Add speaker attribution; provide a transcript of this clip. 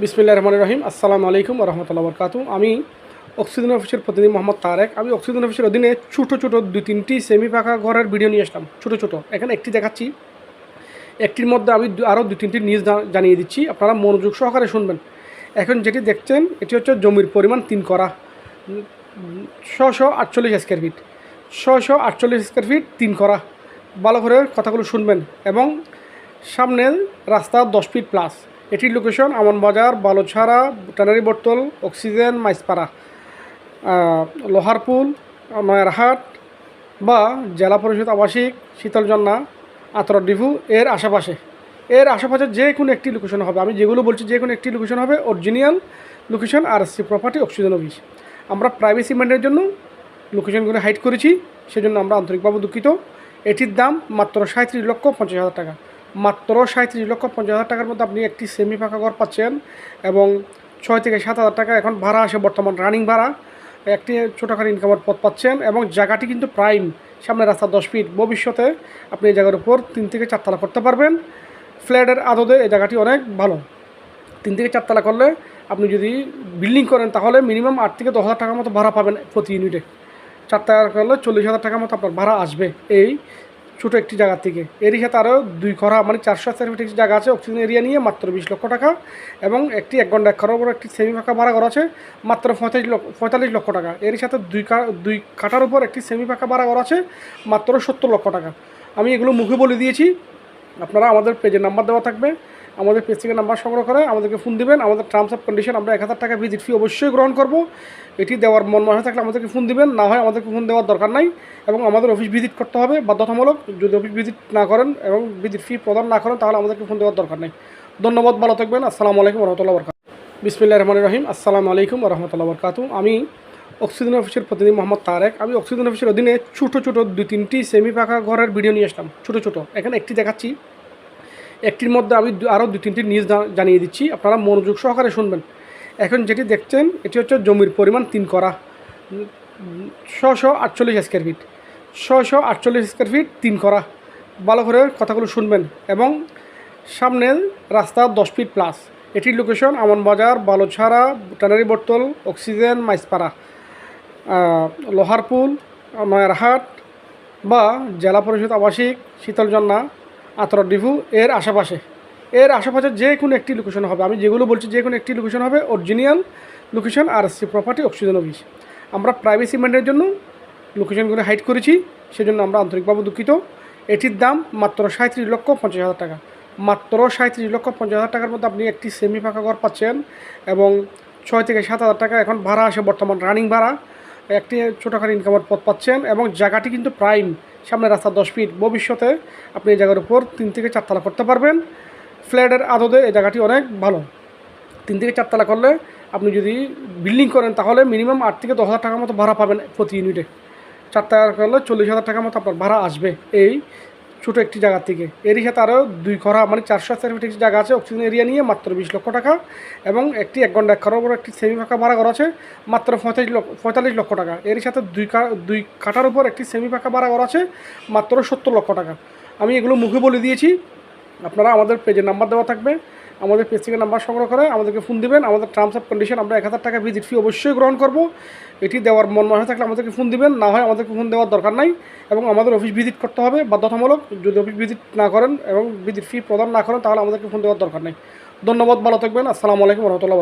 Speaker 1: বিসমিল্লা রহমান রহিম। আসসালামু আলাইকুম রহমতুল্লাহ বরকাত আমি অক্সিজেন অফিসের প্রতিনিধি মোহাম্মদ তারেক। আমি অক্সিজেন অফিসের অধীনে ছোটো ছোটো দুই, তিনটি সেমি পাকা ঘরের ভিডিও নিয়ে আসলাম। ছোটো ছোটো। এখানে একটি দেখাচ্ছি। একটির মধ্যে আমি দু- আরও দুই, তিনটি নিউজ জানিয়ে দিচ্ছি। আপনারা মনোযোগ সহকারে শুনবেন। এখন যেটি দেখছেন, এটি হচ্ছে জমির পরিমাণ তিন করা। ছশো আটচল্লিশ স্কোয়ার ফিট ছশো আটচল্লিশ স্কোয়ার ফিট তিন করা। ভালো করে কথাগুলো শুনবেন এবং সামনের রাস্তা দশ ফিট প্লাস এটির location Aman Bazar, Balochhara Tannery Oxygen Maishpara Loharpul Nayarhat বা জেলা পরিষদ আবাসিক, শীতলজন্না আতর ডিভু এর আশেপাশে। এর আশেপাশে যে কোনো একটি লোকেশন হবে। আমি যেগুলো বলছি যে কোনো একটি লোকেশন হবে অরিজিনাল লোকেশন আর সি প্রপার্টি অক্সিজেন অফিস আমরা প্রাইভেসি মেন্টের জন্য লোকেশনগুলো হাইড করেছি। সেজন্য আমরা আন্তরিকভাবে দুঃখিত। এটির দাম মাত্র সাঁত্রিশ লক্ষ পঞ্চাশ হাজার টাকা। মাত্র সাঁত্রিশ লক্ষ পঞ্চাশ হাজার টাকার মধ্যে আপনি একটি সেমি ফাঁকা ঘর পাচ্ছেন এবং ছয় থেকে সাত হাজার টাকা এখন ভাড়া আসে বর্তমান রানিং ভাড়া। একটি ছোটোখাটো ইনকামের পথ পাচ্ছেন এবং জায়গাটি কিন্তু প্রাইম সামনে রাস্তা দশ ফিট ভবিষ্যতে আপনি এই জায়গার উপর তিন থেকে চারতলা করতে পারবেন। ফ্ল্যাটের আদতে এই জায়গাটি অনেক ভালো। তিন থেকে চারতলা করলে আপনি যদি বিল্ডিং করেন তাহলে মিনিমাম আট থেকে দশ হাজার টাকার মতো ভাড়া পাবেন প্রতি ইউনিটে চার টাকা করলে চল্লিশ হাজার টাকার মতো আপনার ভাড়া আসবে। এই ছোটো একটি জায়গা থেকে। এরই সাথে আরও দুই খরা মানে চারশো স্কোয়ার ফিট একটি জায়গা আছে অক্সিজেন এরিয়া নিয়ে মাত্র বিশ লক্ষ টাকা এবং একটি এক ঘণ্টা এক খরার একটি সেমি ফাঁকা ভাড়া করা আছে, মাত্র পঁয়তাল্লিশ লক্ষ পঁয়তাল্লিশ লক্ষ টাকা। এরই সাথে দুই দুই কাটার উপর একটি সেমি ফাঁকা ভাড়া করা আছে, মাত্র সত্তর লক্ষ টাকা। আমি এগুলো মুখে বলে দিয়েছি। আপনারা আমাদের পেজের নাম্বার দেওয়া থাকবে। আমাদের পেজ থেকে নাম্বার সংগ্রহ করে আমাদেরকে ফোন দিবেন। আমাদের টার্মস অফ কন্ডিশন আমরা এক হাজার টাকা ভিজিট ফি অবশ্যই গ্রহণ করব। এটি দেওয়ার মন মনে থাকলে আমাদেরকে ফোন দিবেন। না হয় আমাদেরকে ফোন দেওয়ার দরকার নাই এবং আমাদের অফিস ভিজিট করতে হবে বাধ্যতামূলক। যদি অফিস ভিজিট না করেন এবং ভিজিট ফি প্রদান না করেন তাহলে আমাদেরকে ফোন দেওয়ার দরকার নেই। ধন্যবাদ, ভালো থাকবেন। আসসালামু আলাইকুম রহমতুল্লাহ বরকাত বিসমিল্লা রহমান রহিম। আসসালামু আলাইকুম রহমতুল্লাহ বরকাত আমি অক্সিজেন অফিসের প্রতিনিধি মোহাম্মদ তারেক। আমি অক্সিজেন অফিসের অধীনে ছোটো ছোটো দুই, তিনটি সেমি পাকা ঘরের ভিডিও নিয়ে আসলাম। ছোটো ছোটো। এখানে একটি দেখাচ্ছি। একটির মধ্যে আমি আরও দু তিনটি নিউজ জানিয়ে দিচ্ছি। আপনারা মনোযোগ সহকারে শুনবেন। এখন যেটি দেখছেন, এটি হচ্ছে জমির পরিমাণ তিন করা। ছশো আটচল্লিশ স্কোয়ার ফিট ছশো আটচল্লিশ স্কোয়ার ফিট তিন করা। ভালো করে কথাগুলো শুনবেন এবং সামনের রাস্তা দশ ফিট প্লাস এটির location Aman Bazar Balochhara Tannery Battala, Oxygen, Maishpara. Loharpul Nayarhat বা জেলা পরিষদ আবাসিক, শীতলজন্না আতর ডিভু, এর আশেপাশে। এর আশেপাশে যে কোনো একটি লোকেশন হবে। আমি যেগুলো বলছি, যে কোনো একটি লোকেশন হবে অরিজিনাল লোকেশন আর সি প্রপার্টি অক্সিজেন অফিস আমরা প্রাইভেসি মেন্টের জন্য লোকেশনগুলো হাইড করেছি, সেজন্য আমরা আন্তরিকভাবে দুঃখিত। এটির দাম মাত্র সাঁত্রিশ লক্ষ পঞ্চাশ হাজার টাকা। মাত্র সাঁত্রিশ লক্ষ পঞ্চাশ হাজার টাকার মধ্যে আপনি একটি সেমি ফাঁকা ঘর পাচ্ছেন এবং ছয় থেকে সাত হাজার টাকা এখন ভাড়া আসে বর্তমান রানিং ভাড়া। একটি ছোটোখাটো ইনকামের পথ পাচ্ছেন এবং জায়গাটি কিন্তু প্রাইম সামনে রাস্তা দশ ফিট ভবিষ্যতে আপনি এই জায়গার উপর তিন থেকে চারতলা করতে পারবেন। ফ্ল্যাটের আদতে এই জায়গাটি অনেক ভালো। তিন থেকে চারতলা করলে আপনি যদি বিল্ডিং করেন তাহলে মিনিমাম আট থেকে দশ হাজার টাকার মতো ভাড়া পাবেন প্রতি ইউনিটে চারতলা করলে চল্লিশ হাজার টাকার মতো আপনার ভাড়া আসবে। এই ছোটো একটি জায়গা থেকে। এরই সাথে আরও দুই খরা মানে চারশো স্কোয়ার ফিট একটি জায়গা আছে অক্সিজেন এরিয়া নিয়ে মাত্র বিশ লক্ষ টাকা এবং একটি এক ঘণ্টা এক খরার উপর একটি সেমি ফাঁকা ভাড়া করা আছে, মাত্র পঁয়তাল্লিশ লক্ষ পঁয়তাল্লিশ লক্ষ টাকা। এরই সাথে দুই দুই কাটার উপর একটি সেমি ফাঁকা ভাড়া করা আছে, মাত্র সত্তর লক্ষ টাকা। আমি এগুলো মুখে বলে দিয়েছি। আপনারা আমাদের পেজের নাম্বার দেওয়া থাকবে, আমাদের পেজ থেকে নাম্বার সংগ্রহ করে আমাদেরকে ফোন দিবেন, আমাদের টার্মস অফ কন্ডিশন আমরা এক হাজার টাকা ভিজিট ফি অবশ্যই গ্রহণ করব। এটি দেওয়ার মন মনে থাকলে আমাদেরকে ফোন দিবেন, না হয় আমাদেরকে ফোন দেওয়ার দরকার নাই এবং আমাদের অফিস ভিজিট করতে হবে বাধ্যতামূলক। যদি অফিস ভিজিট না করেন এবং ভিজিট ফি প্রদান না করেন তাহলে আমাদেরকে ফোন দেওয়ার দরকার নেই। ধন্যবাদ, ভালো থাকবেন। আসসালামু আলাইকুম রহমতুল্লাহ